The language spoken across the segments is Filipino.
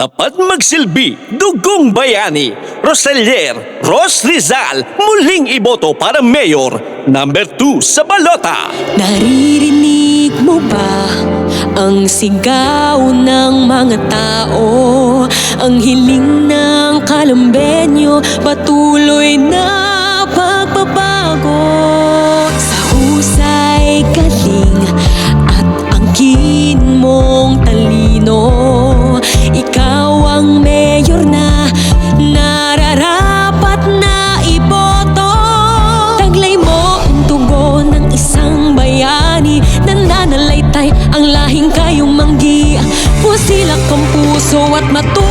Tapat magsilbi, dugong bayani, Roselier, Ros Rizal, muling iboto para mayor, number 2 sa balota. Naririnig mo ba ang sigaw ng mga tao? Ang hiling ng kalambenyo, patuloy na pagbabago. темноту.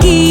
que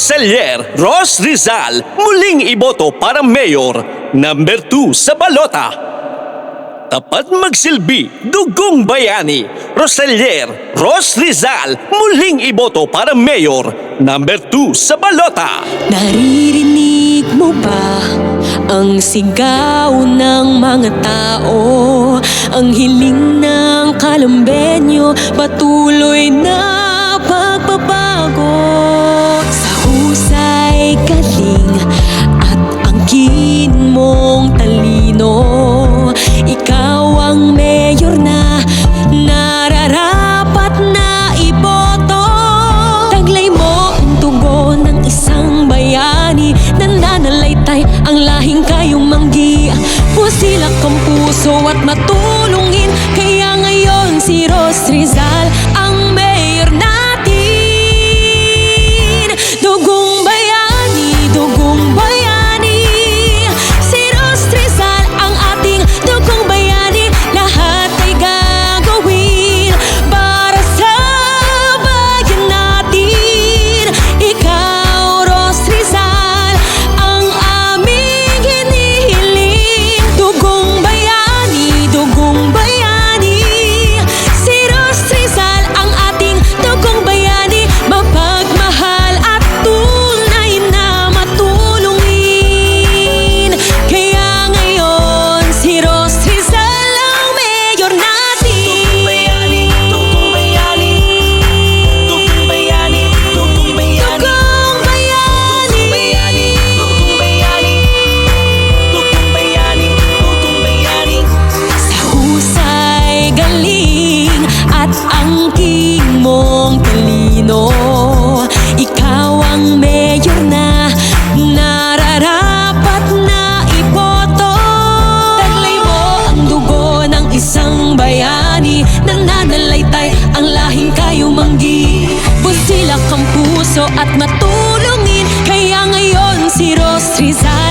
Roselier Ros Rizal muling iboto para mayor number 2 sa balota. Tapat magsilbi, dugong bayani, Roselier Ros Rizal muling iboto para mayor number 2 sa balota. Naririnig mo ba ang sigaw ng mga tao? Ang hiling ng kalambenyo patuloy na Puso at matulungin puso at matulungin. Kaya ngayon si Rose Rizal.